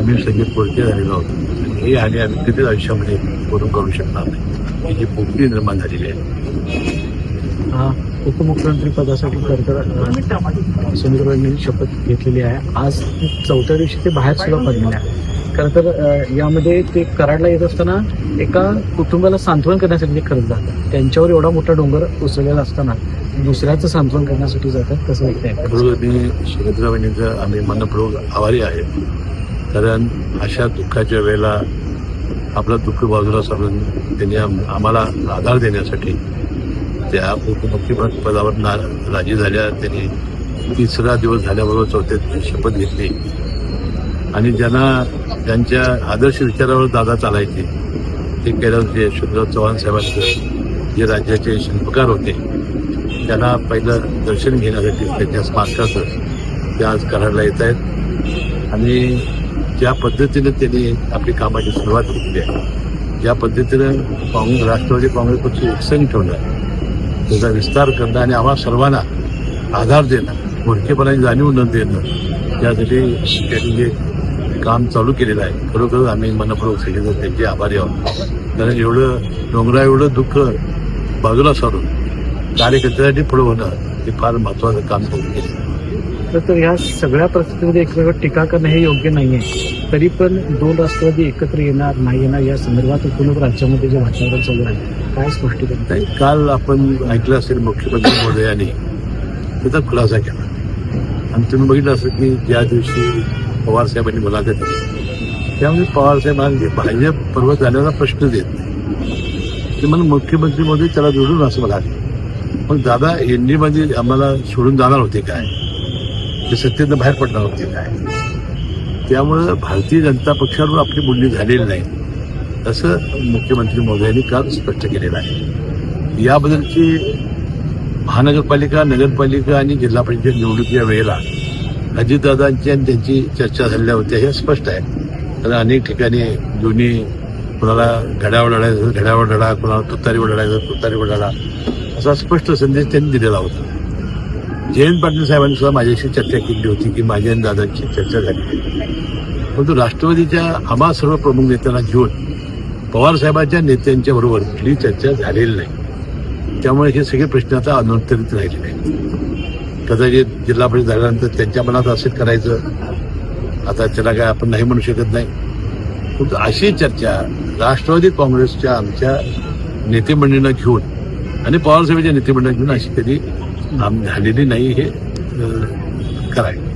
आम्ही सगळे पोरके झालेलो आहोत. हे आणि आम्ही कधीच आयुष्यामध्ये पूर्ण करू शकणार नाही. ही जी पोकळी निर्माण झालेली आहे. उपमुख्यमंत्री पदासाठी खरं सुनील यांनी शपथ घेतलेली आहे. आज चौथ्या दिवशी ते बाहेर सुद्धा पडलेले आहे खरं तर यामध्ये ते कराडला येत असताना एका कुटुंबाला सांत्वन करण्यासाठी ते खरंच जातात. त्यांच्यावर एवढा मोठा डोंगर उसळलेला असताना दुसऱ्याचं सांत्वन करण्यासाठी जातात कसं खरोखर मी सुरेंद्रवाहिनीचं आम्ही मनपूर्वक आभारी आहे कारण अशा दुःखाच्या वेळेला आपला दुःख बाजूला सोडून त्यांनी आम्हाला आधार देण्यासाठी त्या उपमुख्यमंत्री पदावर ना राजी झाल्या. त्यांनी तिसरा दिवस झाल्याबरोबर चौथ्या दिवशी शपथ घेतली. आणि ज्यांना त्यांच्या आदर्श विचारावर दादा चालायचे ते केलं जे यशवंतराव चव्हाण साहेबांचे जे राज्याचे शिल्पकार होते त्यांना पहिलं दर्शन घेण्यासाठी त्यांच्या स्मारकाचं ते आज कराडला येत आहेत. आणि ज्या पद्धतीनं त्यांनी आपली कामाची सुरुवात केली आहे ज्या पद्धतीनं काँग्रेस राष्ट्रवादी काँग्रेस पक्ष एकसंघ ठेवला त्याचा विस्तार करणं आणि आम्हा सर्वांना आधार देणं मोठकेपणाची जाणीव न देणं यासाठी त्यांनी जे काम चालू केलेलं आहे खरोखर आम्ही मनपूर्वक सगळेजण त्यांचे आभारी आहोत. कारण एवढं डोंगरा एवढं दुःख बाजूला सारून कार्यकर्त्यासाठी पुढं होणं हे फार महत्वाचं काम करून केलं तर तर ह्या सगळ्या परिस्थितीमध्ये एकमेकावर टीका करणं हे योग्य नाही आहे तरी पण दोन राष्ट्रवादी एकत्र येणार नाही येणार या संदर्भात एकूणच राज्यामध्ये जे वातावरण चालू आहे काय स्पष्टीकरण नाही काल आपण ऐकलं असेल मुख्यमंत्री महोदयाने त्याचा खुलासा केला. आणि तुम्ही बघितलं असेल की ज्या दिवशी पवार साहेबांनी मुलाखत दिली त्यामुळे पवार साहेब भाजप पर्वत जाण्याचा प्रश्न देत नाही. ते मला मुख्यमंत्री मोदी त्याला जोडून असं म्हणाले. मग दादा एनडीमध्ये म्हणजे आम्हाला सोडून जाणार होते काय? ते सत्तेनं बाहेर पडणार होते काय? त्यामुळं भारतीय जनता पक्षावर आपली बोलणी झालेली नाही. असं मुख्यमंत्री मोदयांनी काल स्पष्ट केलेलं आहे. याबद्दलची महानगरपालिका नगरपालिका आणि जिल्हा परिषद निवडणुकीच्या वेळेला अजितदादांची आणि त्यांची चर्चा झालेल्या होत्या हे स्पष्ट आहे. कारण अनेक ठिकाणी दोन्ही कुणाला घड्यावर लढायचं घड्यावर लढा कुणाला तुतारीवर लढायचं तुतारीवर लढा असा स्पष्ट संदेश त्यांनी दिलेला होता. जयंत पाटील साहेबांनी सुद्धा माझ्याशी चर्चा केली होती की माझ्या आणि दादांची चर्चा झाली परंतु राष्ट्रवादीच्या आम्हा सर्व प्रमुख नेत्यांना घेऊन पवार साहेबांच्या नेत्यांच्या बरोबर कुठली चर्चा झालेली नाही. त्यामुळे हे सगळे प्रश्न आता अनुत्तरित राहिलेले आहेत. कदाचित जिल्हा परिषद झाल्यानंतर त्यांच्या मनात असेल करायचं आता त्याला काय आपण नाही म्हणू शकत नाही. परंतु अशी चर्चा राष्ट्रवादी काँग्रेसच्या आमच्या नेतेमंडळींना घेऊन आणि पवारसाहेबांच्या साहेबांच्या घेऊन अशी कधी झालेली नाही हे करायचं